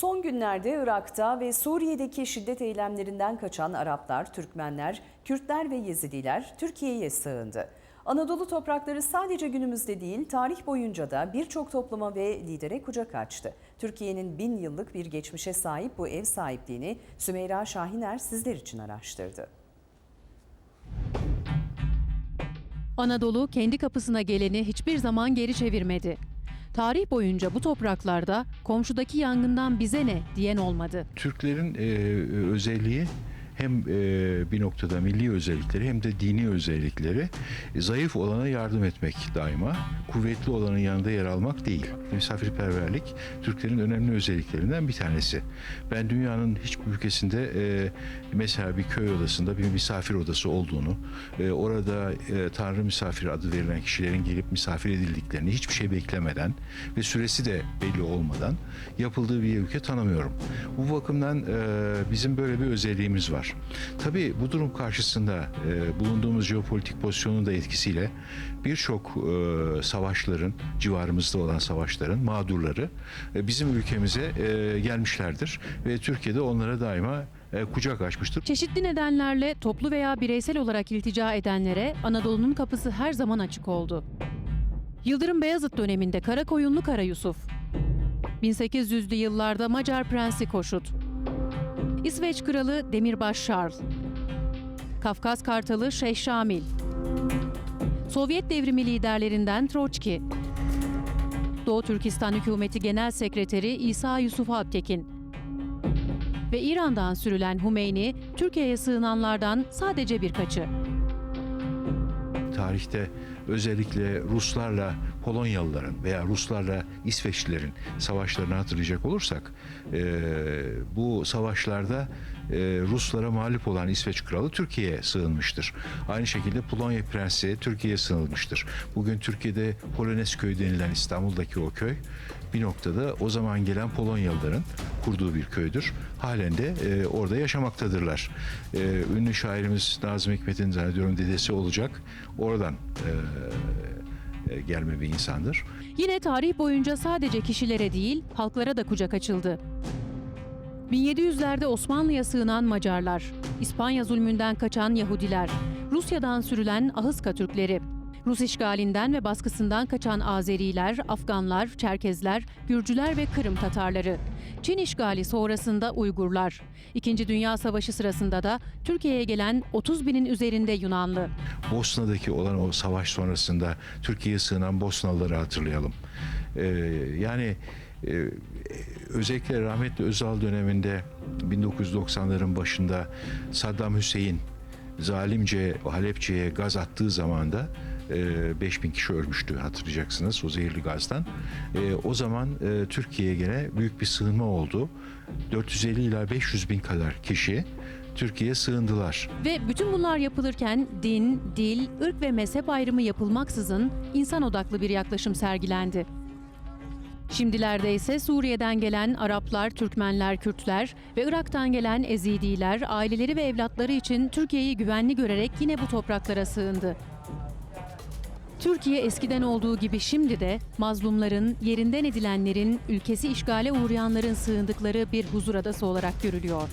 Son günlerde Irak'ta ve Suriye'deki şiddet eylemlerinden kaçan Araplar, Türkmenler, Kürtler ve Yezidiler Türkiye'ye sığındı. Anadolu toprakları sadece günümüzde değil, tarih boyunca da birçok topluma ve lidere kucak açtı. Türkiye'nin bin yıllık bir geçmişe sahip bu ev sahipliğini Sümeyra Şahiner sizler için araştırdı. Anadolu kendi kapısına geleni hiçbir zaman geri çevirmedi. Tarih boyunca bu topraklarda komşudaki yangından bize ne diyen olmadı. Türklerin e, özelliği hem e, bir noktada milli özellikleri hem de dini özellikleri e, zayıf olana yardım etmek daima, kuvvetli olanın yanında yer almak değil. Misafirperverlik Türklerin önemli özelliklerinden bir tanesi. Ben dünyanın hiçbir ülkesinde e, mesela bir köy odasında bir misafir odası olduğunu, e, orada e, Tanrı misafiri adı verilen kişilerin gelip misafir edildiklerini hiçbir şey beklemeden ve süresi de belli olmadan yapıldığı bir ülke tanımıyorum. Bu bakımdan e, bizim böyle bir özelliğimiz var. Tabii bu durum karşısında e, bulunduğumuz jeopolitik pozisyonun da etkisiyle birçok e, savaşların, civarımızda olan savaşların mağdurları e, bizim ülkemize e, gelmişlerdir ve Türkiye'de onlara daima e, kucak açmıştır. Çeşitli nedenlerle toplu veya bireysel olarak iltica edenlere Anadolu'nun kapısı her zaman açık oldu. Yıldırım Beyazıt döneminde Karakoyunlu Kara Yusuf, 1800'lü yıllarda Macar Prensi Koşut, İsveç Kralı Demirbaş Charles, Kafkas Kartalı Şeyh Şamil, Sovyet devrimi liderlerinden Troçki, Doğu Türkistan Hükümeti Genel Sekreteri İsa Yusuf Alptekin ve İran'dan sürülen Humeyni, Türkiye'ye sığınanlardan sadece birkaçı. tarihte özellikle Ruslarla Polonyalıların veya Ruslarla İsveçlilerin savaşlarını hatırlayacak olursak e, bu savaşlarda e, Ruslara mağlup olan İsveç kralı Türkiye'ye sığınmıştır. Aynı şekilde Polonya prensi Türkiye'ye sığınmıştır. Bugün Türkiye'de Polonezköy denilen İstanbul'daki o köy bir noktada o zaman gelen Polonyalıların kurduğu bir köydür. Halen de e, orada yaşamaktadırlar. E, ünlü şairimiz Nazım Hikmet'in zannediyorum dedesi olacak. Oradan e, gelme bir insandır. Yine tarih boyunca sadece kişilere değil, halklara da kucak açıldı. 1700'lerde Osmanlı'ya sığınan Macarlar, İspanya zulmünden kaçan Yahudiler, Rusya'dan sürülen Ahıska Türkleri, Rus işgalinden ve baskısından kaçan Azeriler, Afganlar, Çerkezler, Gürcüler ve Kırım Tatarları, Çin işgali sonrasında Uygurlar, İkinci Dünya Savaşı sırasında da Türkiye'ye gelen 30 binin üzerinde Yunanlı. Bosna'daki olan o savaş sonrasında Türkiye'ye sığınan Bosnalıları hatırlayalım. Ee, yani e, özellikle rahmetli Özal döneminde 1990'ların başında Saddam Hüseyin zalimce Halepçe'ye gaz attığı zaman da e, 5000 kişi ölmüştü hatırlayacaksınız o zehirli gazdan. E, o zaman e, Türkiye'ye gene büyük bir sığınma oldu. 450 ila 500 bin kadar kişi Türkiye'ye sığındılar. Ve bütün bunlar yapılırken din, dil, ırk ve mezhep ayrımı yapılmaksızın insan odaklı bir yaklaşım sergilendi. Şimdilerde ise Suriye'den gelen Araplar, Türkmenler, Kürtler ve Irak'tan gelen Ezidiler aileleri ve evlatları için Türkiye'yi güvenli görerek yine bu topraklara sığındı. Türkiye eskiden olduğu gibi şimdi de mazlumların, yerinden edilenlerin, ülkesi işgale uğrayanların sığındıkları bir huzur adası olarak görülüyor.